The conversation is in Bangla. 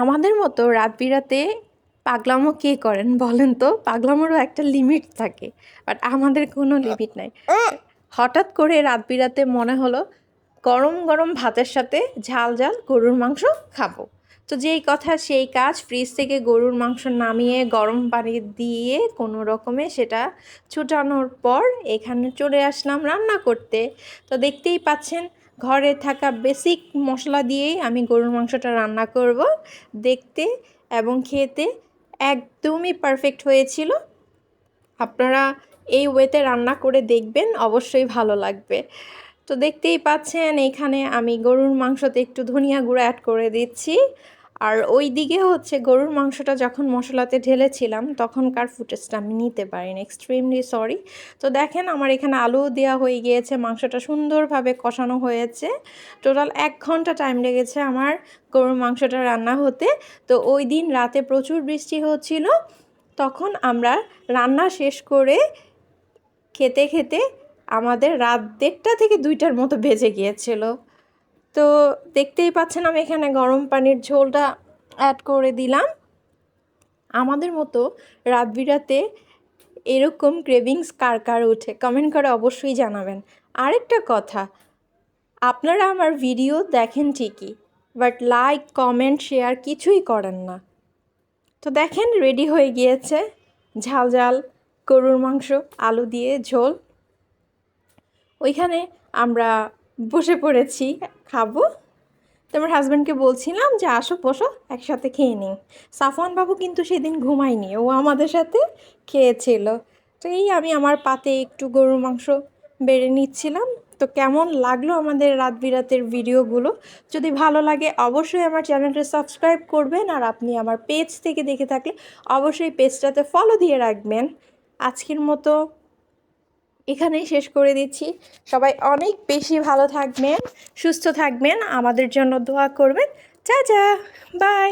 আমাদের মতো রাত বিরাতে পাগলামো কে করেন বলেন তো? পাগলামোরও একটা লিমিট থাকে বাট আমাদের কোনো লিমিট নাই। হঠাৎ করে রাত বিরাতে মনে হলো, গরম গরম ভাতের সাথে ঝাল ঝাল গরুর মাংস খাব। তো যেই কথা, সেই কাজ ফ্রিজ থেকে গরুর মাংস নামিয়ে গরম পানি দিয়ে কোনো রকমে সেটা ছুটানোর পর এখানে চলে আসলাম রান্না করতে। তো দেখতেই পাচ্ছেন ঘরে থাকা বেসিক মশলা দিয়েই আমি গরুর মাংসটা রান্না করব, দেখতে এবং খেতে একদমই পারফেক্ট হয়েছিল। আপনারা এই ওয়েতে রান্না করে দেখবেন, অবশ্যই ভালো লাগবে। তো দেখতেই পাচ্ছেন এইখানে আমি গরুর মাংসতে একটু ধনিয়া গুঁড়ো অ্যাড করে দিচ্ছি। আর ওই দিকে হচ্ছে গরুর মাংসটা যখন মশলাতে ঢেলেছিলাম, তখনকার ফুটেজটা আমি নিতে পারিনি এক্সট্রিমলি সরি তো দেখেন আমার এখানে আলু দেওয়া হয়ে গিয়েছে, মাংসটা সুন্দরভাবে কষানো হয়েছে। টোটাল এক ঘণ্টা টাইম লেগেছে আমার গরুর মাংসটা রান্না হতে। তো ওই দিন রাতে প্রচুর বৃষ্টি হচ্ছিল, তখন আমরা রান্না শেষ করে খেতে খেতে আমাদের রাত দেড়টা থেকে দুইটার মতো বেজে গিয়েছিল। তো দেখতেই পাচ্ছেন আমি এখানে গরম পানির ঝোলটা অ্যাড করে দিলাম। আমাদের মতো রাত বিরাতে এরকম ক্রেভিংস কার কার উঠে কমেন্ট করে অবশ্যই জানাবেন। আরেকটা কথা, আপনারা আমার ভিডিও দেখেন ঠিকই বাট লাইক কমেন্ট শেয়ার কিছুই করেন না। তো দেখেন রেডি হয়ে গিয়েছে, ঝাল ঝাল গরুর মাংস, আলু দিয়ে ঝোল। ওইখানে আমরা বসে পড়েছি, খাব। তো আমার হাজব্যান্ডকে বলছিলাম যে, আসো, বসো, একসাথে খেয়ে নিই। সাফওয়ান বাবু কিন্তু সেদিন ঘুমায়নি, ও আমাদের সাথে খেয়েছিল। তো এই আমি আমার পাতে একটু গরুর মাংস বেড়ে নিচ্ছিলাম। তো কেমন লাগল আমাদের রাত বিরাতের ভিডিওগুলো? যদি ভালো লাগে অবশ্যই আমার চ্যানেলটা সাবস্ক্রাইব করবেন আর আপনি আমার পেজ থেকে দেখে থাকলে অবশ্যই পেজটাতে ফলো দিয়ে রাখবেন। আজকের মতো এখানেই শেষ করে দিচ্ছি। সবাই অনেক বেশি ভালো থাকবেন, সুস্থ থাকবেন। আমাদের জন্য দোয়া করবেন। যা যা। বাই